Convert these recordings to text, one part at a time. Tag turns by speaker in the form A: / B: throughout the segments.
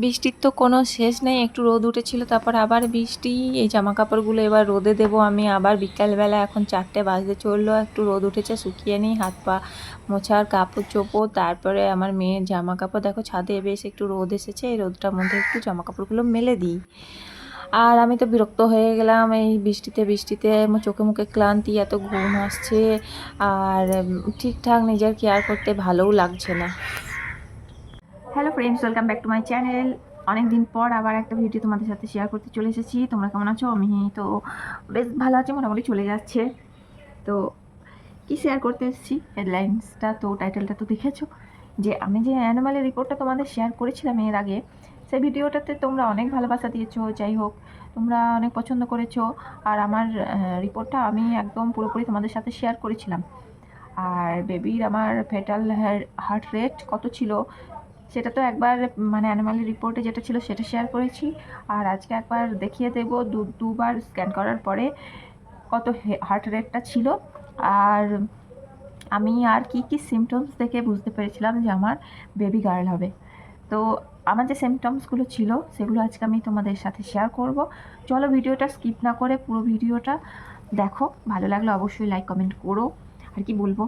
A: বৃষ্টির তো কোনো শেষ নেই, একটু রোদ উঠেছিল, তারপর আবার বৃষ্টি, এই জামা কাপড়গুলো এবার রোদে দেবো আমি, আবার বিকালবেলা এখন চারটে বাজতে চলল, একটু রোদ উঠেছে, শুকিয়ে নিই, হাত পা মোছার কাপড় চোপড়, তারপরে আমার মেয়ের জামা কাপড় দেখো ছাদে বেশ একটু রোদ এসেছে, এই রোদটার মধ্যে একটু জামা কাপড়গুলো মেলে দিই। আর আমি তো বিরক্ত হয়ে গেলাম, এই বৃষ্টিতে বৃষ্টিতে আমার চোখে মুখে ক্লান্তি, এত ঘুম আসছে, আর ঠিকঠাক নিজের কেয়ার করতে ভালোও লাগছে না। Hello friends welcome back to my channel অনেক দিন পর আবার একটা ভিডিও তোমাদের সাথে শেয়ার করতে চলে এসেছি। তোমরা কেমন আছো? আমি তো বেশ ভালো আছি, মোটামুটি চলে যাচ্ছে। তো কি শেয়ার করতে এসেছি? হেডলাইন্সটা তো টাইটেলটা তো দেখেছ। যে আমি যে অ্যানিমালের রিপোর্টটা তোমাদের শেয়ার করেছিলাম এর আগে, সেই ভিডিওটাতে তোমরা অনেক ভালোবাসা দিয়েছ, যাই হোক, তোমরা অনেক পছন্দ করেছ। আর আমার রিপোর্টটা আমি একদম পুরোপুরি তোমাদের সাথে শেয়ার করেছিলাম। আর বেবির আমার ফেটাল হার্ট রেট কত ছিল? সেটা তো একবার মানে অ্যানিমালের রিপোর্টে যেটা ছিল সেটা শেয়ার করেছি। আর আজকে একবার দেখিয়ে দেবো, দু, দুবার স্ক্যান করার পরে কত হার্ট রেটটা ছিল। আর আমি আর কি কি সিমটমস দেখে বুঝতে পেরেছিলাম যে আমার বেবি গার্ল হবে। তো আমার যে সিমটমসগুলো ছিল, সেগুলো আজকে আমি তোমাদের সাথে শেয়ার করব। চলো ভিডিওটা স্কিপ না করে পুরো ভিডিওটা দেখো। ভালো লাগলে অবশ্যই লাইক কমেন্ট করো। আর কি বলব?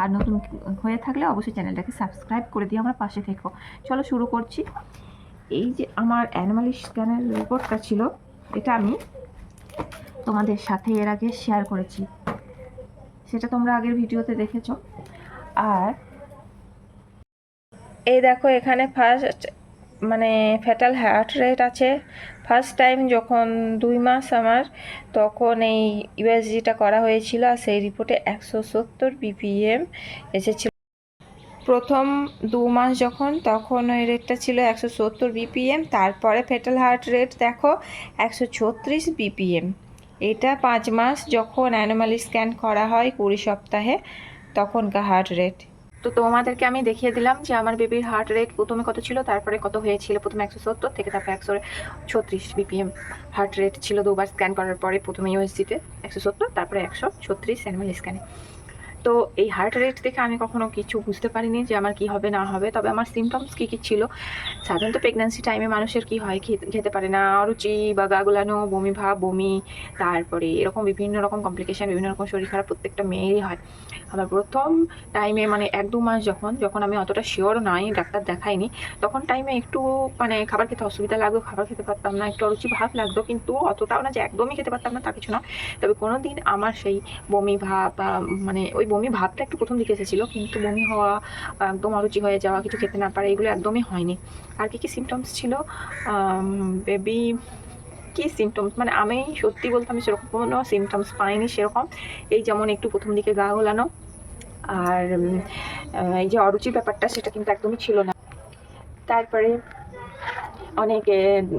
A: আর নতুন হয়ে থাকলে অবশ্যই চ্যানেলটাকে সাবস্ক্রাইব করে দিয়ে আমার পাশে থেকো। চলো শুরু করছি। এই যে আমার অ্যানিমাল স্ক্যানের রিপোর্টটা ছিল, এটা আমি তোমাদের সাথে এর আগে শেয়ার করেছি। সেটা তোমরা আগের ভিডিওতে দেখেছ। আর এই দেখো এখানে ফার্স্ট মানে ফ্যাটাল হার্ট রেট আছে। ফার্স্ট টাইম যখন দুই মাস আমার, তখন এই ইউএসজিটা করা হয়েছিল আর সেই রিপোর্টে একশো সত্তর বিপিএম এসেছিল। প্রথম দু মাস যখন, তখন ওই রেটটা ছিল একশো সত্তর বিপিএম তারপরে ফেটাল হার্ট রেট দেখো, একশো ছত্রিশ বিপিএম এটা পাঁচ মাস যখন অ্যানোমালি স্ক্যান করা হয় কুড়ি সপ্তাহে, তখনকার হার্ট রেট তো তোমাদেরকে আমি দেখিয়ে দিলাম যে আমার বেবির হার্ট রেট প্রথমে কত ছিল, তারপরে কত হয়েছিল, প্রথমে একশো সত্তর থেকে তারপরে একশো ছত্রিশ বিপিএম হার্ট রেট ছিল দুবার স্ক্যান করার পরে প্রথমে ইউএসজিতে একশো সত্তর, তারপরে একশো ছত্রিশ অ্যানিমাল স্ক্যানে তো এই হার্ট রেট দেখে আমি কখনো কিছু বুঝতে পারিনি যে আমার কি হবে, না হবে। তবে আমার সিমটমস কী কী ছিল? সাধারণত প্রেগন্যান্সি টাইমে মানুষের কি হয়, খেতে পারে না। রুচি বা গা গোলানো, বমি ভাব, বমি, তারপরে এরকম বিভিন্ন রকম কমপ্লিকেশান বিভিন্ন রকম শরীর খারাপ প্রত্যেকটা মেয়েরই হয়। আমার প্রথম টাইমে মানে এক দু মাস যখন যখন আমি অতটা শিওর নাই, ডাক্তার দেখাইনি তখন টাইমে একটু মানে খাবার খেতে অসুবিধা লাগতো, খাবার খেতে পারতাম না, একটু অরুচি ভাব লাগতো, কিন্তু অতটাও না যে একদমই খেতে পারতাম না, তা কিছু না। তবে কোনো দিন আমার সেই বমি ভাব বা মানে ওই বমি ভাবটা একটু প্রথম দিকে এসেছিল, কিন্তু বমি হওয়া, একদম অরুচি হয়ে যাওয়া, কিছু খেতে না পারে, এগুলো একদমই হয়নি। আর কি কি সিমটমস ছিল? বেবি কি সিমটমস মানে আমি সত্যি বলতে আমি সেরকম কোনো সিমটমস পাইনি সেরকম। এই যেমন একটু প্রথম দিকে গা গোলানো, আর এই যে অরুচির ব্যাপারটা সেটা কিন্তু একদমই ছিল না। তারপরে অনেক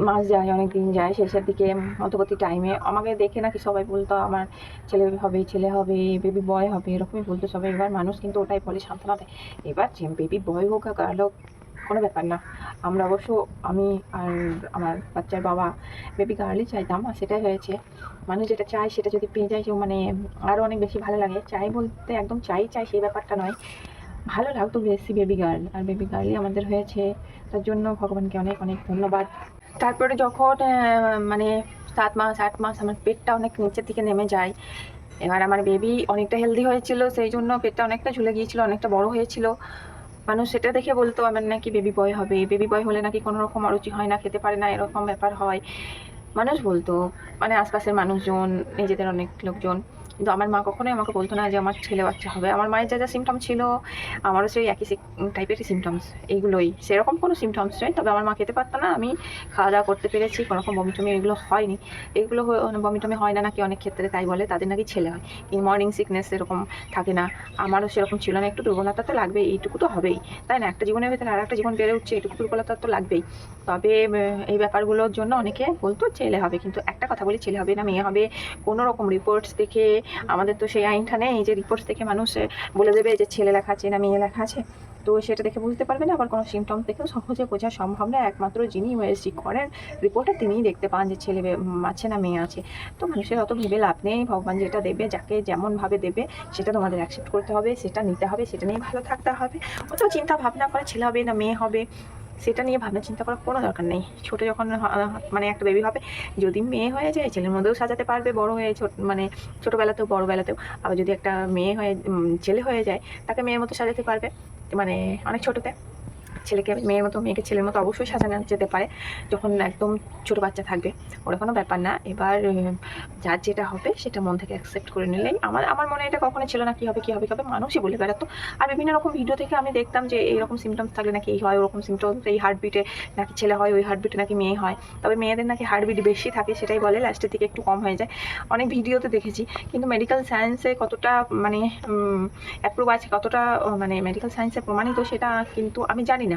A: মাস যায়, অনেক দিন যায়, শেষের দিকে মধ্যবর্তী টাইমে আমাকে দেখে নাকি সবাই বলতো, আমার ছেলে হবে ছেলে হবে বেবি বয় হবে, এরকমই বলতো সবাই। এবার মানুষ কিন্তু ওটাই বলে সান্ত্বনা দেয়। এবার যে বেবি বয় হোক আর গার্ল হোক, কোনো ব্যাপার না। আমরা অবশ্য আমি আর আমার বাচ্চার বাবা বেবি গার্লই চাইতাম, আর সেটাই হয়েছে। মানুষ যেটা চায় সেটা যদি পেয়ে যায় মানে আরও অনেক বেশি ভালো লাগে। চাই বলতে একদম চাই চাই সেই ব্যাপারটা নয়। ভালো লাগতো বেশি বেবি গার্ল আর বেবি গার্লই আমাদের হয়েছে। তার জন্য ভগবানকে অনেক অনেক ধন্যবাদ। তারপরে যখন মানে সাত মাস, আট মাস আমার পেটটা অনেক নিচের দিকে নেমে যায়। এবার আমার বেবি অনেকটা হেলদি হয়েছিল, সেই জন্য পেটটা অনেকটা ঝুলে গিয়েছিল, অনেকটা বড় হয়েছিল। মানুষ সেটা দেখে বলতো, আমার নাকি বেবি বয় হবে। বেবি বয় হলে নাকি কোনো রকম অরুচি হয় না, খেতে পারে না, এরকম ব্যাপার হয়। মানুষ বলতো মানে আশপাশের মানুষজন, নিজেদের অনেক লোকজন কিন্তু আমার মা কখনোই আমাকে বলতো না যে আমার ছেলে বাচ্চা হবে। আমার মায়ের যা যা সিমটম ছিল, আমারও সেই একই টাইপেরই সিমটমস এইগুলোই সেরকম কোনো সিমটমস নয় তবে আমার মা খেতে পারতো না। আমি খাওয়া দাওয়া করতে পেরেছি, কোনো রকম বমিটমি এগুলো হয়নি। এগুলো বমিটমি হয় না নাকি অনেক ক্ষেত্রে তাই বলে, তাদের নাকি ছেলে হয়। এই মর্নিং সিকনেস এরকম থাকে না। আমারও সেরকম ছিল না, একটু দুর্বলতা তো লাগবেই, এইটুকু তো হবেই। তাই না? একটা জীবনের ভেতরে আর একটা জীবন বেড়ে উঠছে এটুকু দুর্বলতা তো লাগবেই। তবে এই ব্যাপারগুলোর জন্য অনেকে বলতো ছেলে হবে, কিন্তু একটা কথা বলি, ছেলে হবে না, মেয়ে হবে। কোনো রকম রিপোর্টস দেখে আমাদের তো সেই আইনটা নেই যে রিপোর্ট দেখে মানুষ বলে দেবে যে ছেলে লেখা আছে না মেয়ে লেখা আছে। তো সেটা দেখে বুঝতে পারবে না, আবার কোনো সিমটমস দেখেও সহজে বোঝা সম্ভব না। একমাত্র যিনি ওএসজি করেন রিপোর্টে তিনিই দেখতে পান যে ছেলে আছে না মেয়ে আছে। তো মানুষের অত ভেবে লাভ নেই, ভগবান যেটা দেবে, যাকে যেমনভাবে দেবে, সেটা তোমাদের অ্যাকসেপ্ট করতে হবে, সেটা নিতে হবে, সেটা নিয়ে ভালো থাকতে হবে। অত চিন্তা ভাবনা করে ছেলে হবে না, মেয়ে হবে
B: সেটা নিয়ে ভাবনা চিন্তা করার কোনো দরকার নেই। ছোটো যখন মানে একটা বেবি হবে, যদি মেয়ে হয়ে যায়, ছেলের মধ্যেও সাজাতে পারবে, বড় হয়ে ছোট মানে ছোটোবেলাতেও, বড়োবেলাতেও। আবার যদি একটা মেয়ে হয়ে ছেলে হয়ে যায়, তাকে মেয়ের মতো সাজাতে পারবে মানে অনেক ছোটোতে। ছেলেকে, মেয়ের মতো, মেয়েকে ছেলের মতো অবশ্যই সাজানো যেতে পারে, যখন একদম ছোটো বাচ্চা থাকবে। ওটা কোনো ব্যাপার না। এবার যার যেটা হবে সেটা মন থেকে অ্যাকসেপ্ট করে নিলেই আমার আমার মনে এটা কখনো ছিল না কী হবে কী হবে কী হবে, মানুষই বলে বেড়াতো। আর বিভিন্ন রকম ভিডিও থেকে আমি দেখতাম যে এইরকম সিমটমস থাকলে নাকি এই হয়, ওরকম সিমটমস এই হার্টবিটে নাকি ছেলে হয়, ওই হার্টবিটে নাকি মেয়ে হয়। তবে মেয়েদের নাকি হার্টবিট বেশি থাকে, সেটাই বলে লাস্টের দিকে একটু কম হয়ে যায়। অনেক ভিডিওতে দেখেছি, কিন্তু মেডিকেল সায়েন্সে কতটা মানে অ্যাপ্রুভ আছে, কতটা মানে মেডিকেল সায়েন্সে প্রমাণিত সেটা কিন্তু আমি জানি না।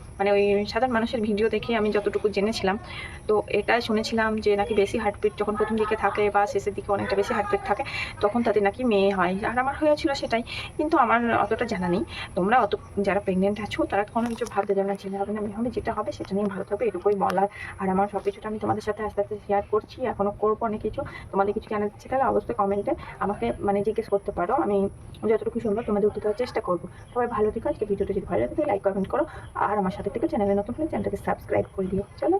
B: মানে ওই সাধারণ মানুষের ভিডিও দেখে আমি যতটুকু জেনেছিলাম, তো এটা শুনেছিলাম যে নাকি বেশি হার্টবিট যখন প্রথম দিকে থাকে বা শেষের দিকে অনেকটা বেশি হার্টবিট থাকে, তখন তাদের নাকি মেয়ে হয়। আর আমার হয়েছিল সেটাই, কিন্তু আমার অতটা জানা নেই। তোমরা অত, যারা প্রেগনেন্ট আছো, তারা কোনো কিছু ভাবতে যাবে না হবে না মেয়ে হবে যেটা হবে সেটা নিয়ে ভালো থাকবে, এটুকুই বলার। আর আমার সব কিছুটা আমি তোমাদের সাথে আস্তে আস্তে শেয়ার করছি এখনও করব অনেক কিছু। তোমাদের কিছু জানাতে ইচ্ছে তাহলে অবশ্যই কমেন্টে আমাকে মানে জিজ্ঞেস করতে পারো। আমি যতটুকু সম্ভব তোমাদের উত্তর দেওয়ার চেষ্টা করব। সবাই ভালো থেকো আজকে ভিডিওটা যদি ভালো লাগে লাইক কমেন্ট করো। আর আমার সাথে থেকে চ্যানেলে নতুন হলে চ্যানেলটাকে সাবস্ক্রাইব করে দিও। চলো।